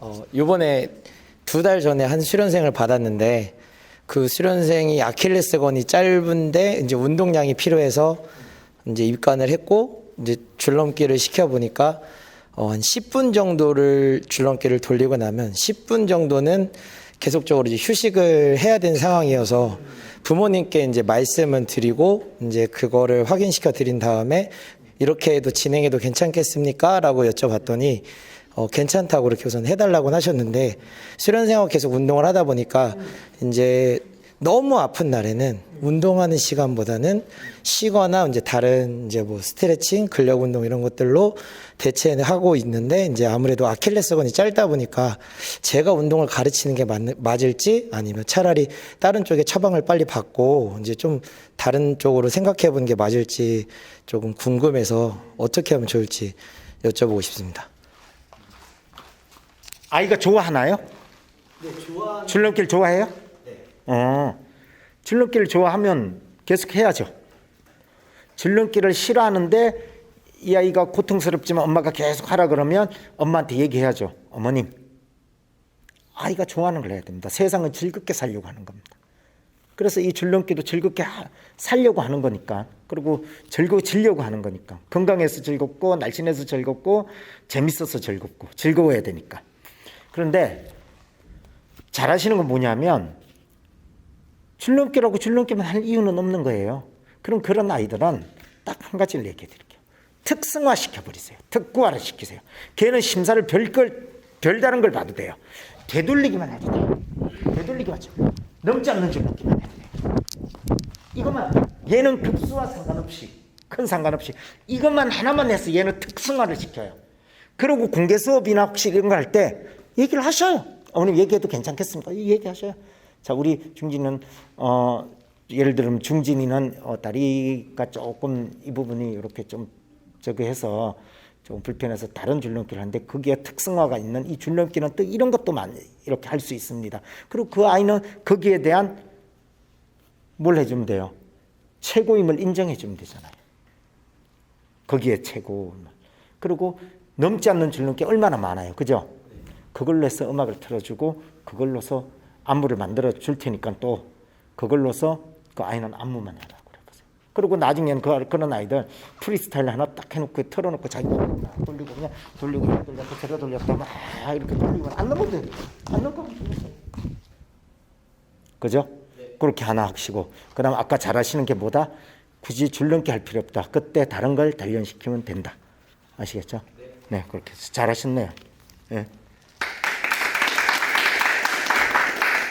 어, 요번에 두 달 전에 한 수련생을 받았는데 그 수련생이 아킬레스건이 짧은데 이제 운동량이 필요해서 이제 입관을 했고 이제 줄넘기를 시켜 보니까 어, 한 10분 정도를 줄넘기를 돌리고 나면 10분 정도는 계속적으로 이제 휴식을 해야 되는 상황이어서 부모님께 이제 말씀은 드리고 이제 그거를 확인시켜 드린 다음에 이렇게 해도 진행해도 괜찮겠습니까? 라고 여쭤봤더니 어, 괜찮다고 그렇게 우선 해달라고 하셨는데 수련생하고 계속 운동을 하다 보니까 이제 너무 아픈 날에는 운동하는 시간보다는 쉬거나 이제 다른 이제 뭐 스트레칭, 근력 운동 이런 것들로 대체하고 있는데 이제 아무래도 아킬레스건이 짧다 보니까 제가 운동을 가르치는 게 맞, 맞을지 아니면 차라리 다른 쪽에 처방을 빨리 받고 이제 좀 다른 쪽으로 생각해 보는 게 맞을지 조금 궁금해서 어떻게 하면 좋을지 여쭤보고 싶습니다. 아이가 좋아하나요? 네, 좋아. 줄넘기를 좋아해요? 네. 어, 줄넘기를 좋아하면 계속 해야죠. 줄넘기를 싫어하는데 이 아이가 고통스럽지만 엄마가 계속 하라 그러면 엄마한테 얘기해야죠. 어머님, 아이가 좋아하는 걸 해야 됩니다. 세상은 즐겁게 살려고 하는 겁니다. 그래서 이 줄넘기도 즐겁게 하- 살려고 하는 거니까 그리고 즐거워지려고 하는 거니까 건강해서 즐겁고 날씬해서 즐겁고 재밌어서 즐겁고 즐거워야 되니까 그런데 잘하시는 건 뭐냐면 줄넘기라고 줄넘기만 할 이유는 없는 거예요. 그럼 그런 아이들은 딱 한 가지를 얘기해 드릴게요. 특성화 시켜버리세요. 특구화를 시키세요. 걔는 심사를 별걸, 별다른 걸 봐도 돼요. 되돌리기만 해도 돼요. 되돌리기만 죠 넘지 않는 줄넘기만 해도 돼요. 이것만, 얘는 급수와 상관없이, 큰 상관없이, 이것만 하나만 해서 얘는 특성화를 시켜요. 그리고 공개 수업이나 혹시 이런 거 할 때 얘기를 하셔요. 어머님 얘기해도 괜찮겠습니까? 얘기하셔요. 자, 우리 중진은 어 예를 들면 중진이는 어, 다리가 조금 이 부분이 이렇게 좀 저기 해서 조금 불편해서 다른 줄넘기를 하는데 거기에 특성화가 있는 이 줄넘기는 또 이런 것도 많이 이렇게 할 수 있습니다. 그리고 그 아이는 거기에 대한 뭘 해주면 돼요? 최고임을 인정해 주면 되잖아요. 거기에 최고. 그리고 넘지 않는 줄넘기 얼마나 많아요. 그죠? 그걸로 해서 음악을 틀어주고 그걸로서 안무를 만들어 줄 테니까 또 그걸로서 그 아이는 안무만 해라 그래 보세요. 그리고 나중에는 그, 그런 아이들 프리스타일 하나 딱 해놓고 틀어놓고 자기 막 돌리고 그냥 돌리고 이렇게 돌렸고 저래 돌렸다 막 이렇게 돌리고 안 넘어도 돼. 안 넘어도 돼. 그죠? 그렇게 하나 하시고 그다음 아까 잘하시는 게 뭐다? 굳이 줄넘기 할 필요 없다. 그때 다른 걸 단련시키면 된다. 아시겠죠? 네, 그렇게 잘하셨네요. 예.